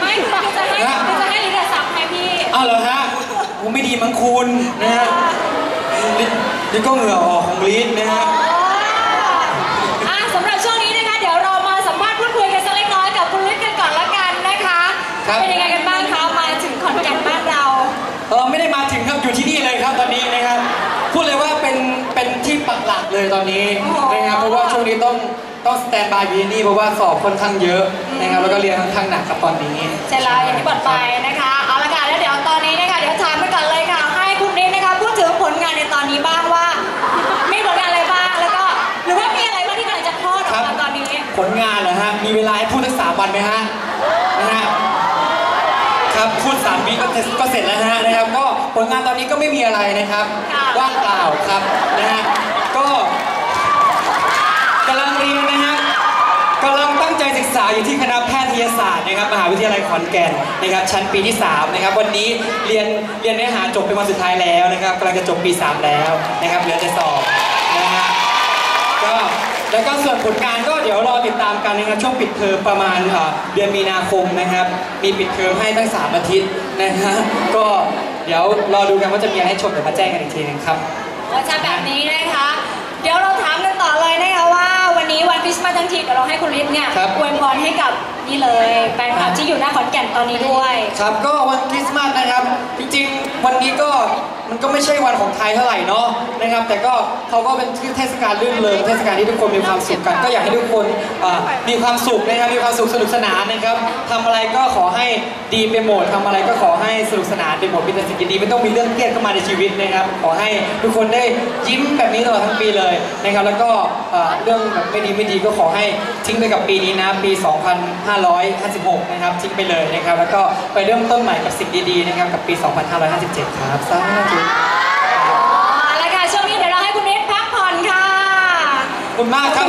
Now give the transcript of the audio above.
ไม่คือจะให้คือจะให้ลิเดอร์ซับให้พี่อ้าวเหรอฮะผมไม่ดีมั้งคุณนะฮะลิลิก็เหงื่อออกของลิ้นนะฮะอะสำหรับช่วงนี้นะคะ เดี๋ยวเรามาสัมภาษณ์พูดคุยกันสักเล็กน้อยกับคุณฤทธิ์กันก่อนละกันนะคะเป็นยังไงกันบ้างคะมาถึงขอนแก่นบ้านเราเออไม่ได้มาถึงครับอยู่ที่นี่เลยครับตอนนี้นะครับพูดเลยว่าเป็นเป็นที่ปักหลักเลยตอนนี้โอ้โหนะครับ เพราะว่าช่วงนี้ต้องต้องสแตนบายอยู่ที่นี่เพราะว่าสอบค่อนข้างเยอะนะครับแล้วก็เรียนค่อนข้างหนักครับตอนนี้ใช่แล้วอย่างที่บอกไปนะคะเอาละค่ะแล้วเดี๋ยวตอนนี้นะคะเดี๋ยวถามไปก่อนเลยค่ะ ให้คุณฤทธิ์นะคะพูดถึงผลงานในตอนนี้บ้างว่า มีผลงานอะไรบ้างแล้วก็หรือว่ามีอะไรบ้างที่กำลังจะคลอดออกมาตอนนี้ผลงานเหรอฮะมีเวลาให้พูดทั้งสามวันไหมฮะนะฮะครับพูดสามวิก็เสร็จก็เสร็จแล้วฮะนะครับ ก็ผลงานตอนนี้ก็ไม่มีอะไรนะครับค่ะว่างเปล่าครับนะฮะก็ กำลังเรียนนะฮะกำลังตั้งใจศึกษาอยู่ที่คณะแพทยศาสตร์นะครับมหาวิทยาลัยขอนแก่นนะครับชั้นปีที่3นะครับวันนี้เรียนเรียนเนื้อหาจบเป็นวันสุดท้ายแล้วนะครับกำลังจะจบปี 3 แล้วนะครับเหลือแต่สอบนะฮะก็แล้วก็ส่วนผลงานก็เดี๋ยวรอติดตามกันนะครับช่วงปิดเทอมประมาณเอ่อเดือนมีนาคมนะครับ มีปิดเทอมให้ตั้งสามอาทิตย์นะฮะก็เดี๋ยวรอดูกันว่าจะมีอะไรให้ชมเดี๋ยวมาแจ้งกันอีกทีนึงครับว่าจะแบบนี้นะคะ เดี๋ยวเราถามกันต่อเลย เลยแฟนคลับที่อยู่หน้าขอนแก่นตอนนี้ด้วย ครับก็วันคริสต์มาสนะครับ จริงๆ วันนี้ก็มันก็ไม่ใช่วันของไทยเท่าไหร่เนาะนะครับ แต่ก็เขาก็เป็นเทศกาลรื่นเริงเทศกาลที่ทุกคนมีความสุขกัน ก็อยากให้ทุกคนอ่ามีความสุขนะครับมีความสุขสนุกสนานนะครับทำอะไรก็ขอให้ดีไปหมดทำอะไรก็ขอให้สนุกสนานไปหมดมีแต่สิ่งดีๆไม่ต้องมีเรื่องเครียดเข้ามาในชีวิตนะครับขอให้ทุกคนได้ยิ้มแบบนี้ตลอดทั้งปีเลยนะครับแล้วก็อ่าเรื่องแบบไม่ดีไม่ดีก็ขอให้ทิ้งไปกับปีนี้นะปี 2 5 2556 นะครับทิ้งไปเลยนะครับ แล้วก็ไปเริ่มต้นใหม่กับสิ่งดีๆนะครับกับปี 2557 ครับสาธุเอาละค่ะ ช่วงนี้เดี๋ยวเราให้คุณฤทธิ์พักผ่อนค่ะ ขอบคุณมากครับ